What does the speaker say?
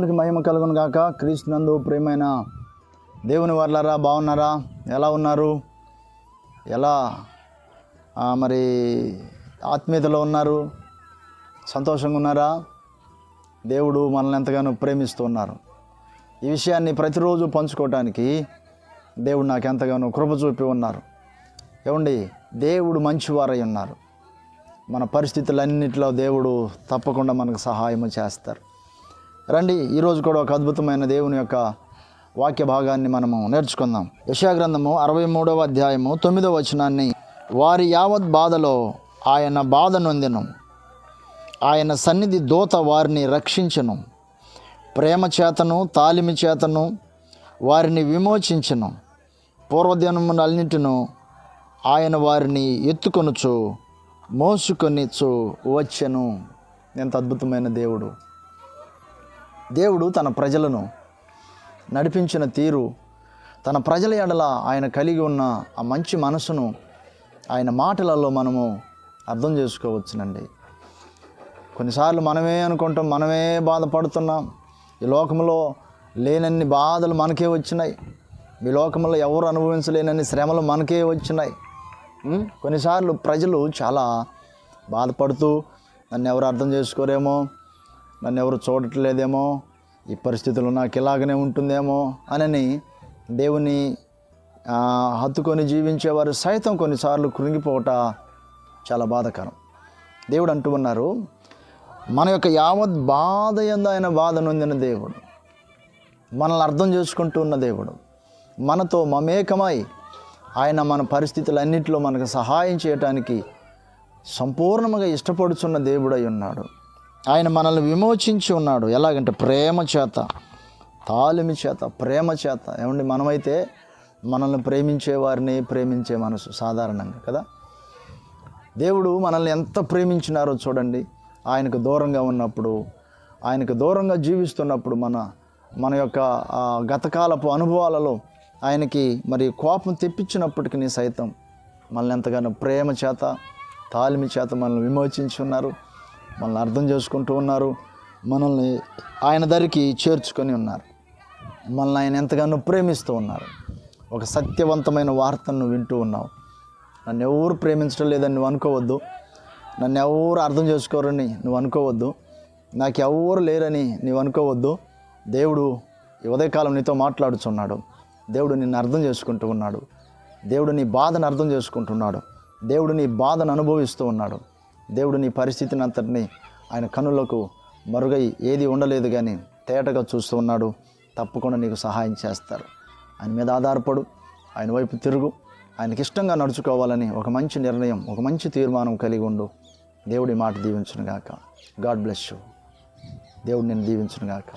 దేవునికి మహిమ కలుగును గాక. క్రీస్తునందు ప్రేమైన దేవుని వర్లారా బాగున్నారా? ఎలా ఉన్నారు? ఎలా మరి ఆత్మీయతలో ఉన్నారు? సంతోషంగా ఉన్నారా? దేవుడు మనల్ని ఎంతగానో ప్రేమిస్తూ ఉన్నారు. ఈ విషయాన్ని ప్రతిరోజు పంచుకోవటానికి దేవుడు నాకు ఎంతగానో కృప చూపి ఉన్నారు. ఏమండి దేవుడు మంచివారై ఉన్నారు. మన పరిస్థితులన్నిటిలో దేవుడు తప్పకుండా మనకు సహాయం చేస్తారు. రండి ఈరోజు కూడా ఒక అద్భుతమైన దేవుని యొక్క వాక్య భాగాన్ని మనము నేర్చుకుందాం. యశాగ్రంథము అరవై మూడవ అధ్యాయము తొమ్మిదవ వచనాన్ని వారి యావత్ బాధలో ఆయన బాధ నొందెను. ఆయన సన్నిధి దూత వారిని రక్షించను. ప్రేమ చేతను తాలిమి చేతను వారిని విమోచించను. పూర్వదినములన్నింటిను ఆయన వారిని ఎత్తుకొనుచు మోసుకొనిచు వచ్చెను. ఎంత అద్భుతమైన దేవుడు. దేవుడు తన ప్రజలను నడిపించిన తీరు తన ప్రజల ఎడల ఆయన కలిగి ఉన్న ఆ మంచి మనసును ఆయన మాటలలో మనము అర్థం చేసుకోవచ్చునండి. కొన్నిసార్లు మనమే అనుకుంటాం మనమే బాధపడుతున్నాం. ఈ లోకంలో లేనన్ని బాధలు మనకే వచ్చినాయి. ఈ లోకంలో ఎవరు అనుభవించలేనన్ని శ్రమలు మనకే వచ్చినాయి. కొన్నిసార్లు ప్రజలు చాలా బాధపడుతూ నన్ను ఎవరు అర్థం చేసుకోరేమో? నన్ను ఎవరు చూడట్లేదేమో? ఈ పరిస్థితులు నాకు ఇలాగనే ఉంటుందేమో? అనని దేవుని హత్తుకొని జీవించేవారు సైతం కొన్నిసార్లు కృంగిపోవట చాలా బాధకరం. దేవుడు అంటూ ఉన్నారు మన యొక్క యావత్ బాధ ఎందు ఆయన బాధ నొందిన దేవుడు మనల్ని అర్థం చేసుకుంటూ ఉన్న దేవుడు మనతో మమేకమై ఆయన మన పరిస్థితులన్నింటిలో మనకు సహాయం చేయటానికి సంపూర్ణంగా ఇష్టపడుచున్న దేవుడై ఉన్నాడు. ఆయన మనల్ని విమోచించి ఉన్నాడు. ఎలాగంటే ప్రేమ చేత తాలిమి చేత ప్రేమ చేత. ఏమండి మనమైతే మనల్ని ప్రేమించే వారిని ప్రేమించే మనసు సాధారణంగా కదా? దేవుడు మనల్ని ఎంత ప్రేమించినారో చూడండి. ఆయనకు దూరంగా ఉన్నప్పుడు ఆయనకు దూరంగా జీవిస్తున్నప్పుడు మన మన యొక్క గతకాలపు అనుభవాలలో ఆయనకి మరి కోపం తెప్పించినప్పటికీ సైతం మనల్ని ఎంతగానో ప్రేమ చేత తాలిమి చేత మనల్ని విమోచించి ఉన్నారు. మనల్ని అర్థం చేసుకుంటూ ఉన్నారు. మనల్ని ఆయన దరికి చేర్చుకొని ఉన్నారు. మనల్ని ఆయన ఎంతగానో ప్రేమిస్తూ ఉన్నారు. ఒక సత్యవంతమైన వార్తను వింటూ ఉన్నావు. నన్ను ఎవరు ప్రేమించడం లేదని నువ్వు అనుకోవద్దు. నన్ను ఎవరు అర్థం చేసుకోరని నువ్వు అనుకోవద్దు. నాకు ఎవరు లేరని నువ్వు అనుకోవద్దు. దేవుడు ఈ ఉదయకాలం నీతో మాట్లాడుచున్నాడు. దేవుడు నిన్ను అర్థం చేసుకుంటూ ఉన్నాడు. దేవుడు నీ బాధను అర్థం చేసుకుంటున్నాడు. దేవుడు నీ బాధను అనుభవిస్తూ ఉన్నాడు. దేవుడు నీ పరిస్థితిని అంతటిని ఆయన కనులకు మరుగై ఏది ఉండలేదు కానీ తేటగా చూస్తూ ఉన్నాడు. తప్పకుండా నీకు సహాయం చేస్తారు. ఆయన మీద ఆధారపడు ఆయన వైపు తిరుగు. ఆయనకి ఇష్టంగా నడుచుకోవాలని ఒక మంచి నిర్ణయం ఒక మంచి తీర్మానం కలిగి ఉండు. దేవుడి మాట దీవించునుగాక. God bless you. దేవుడు నేను దీవించునుగాక.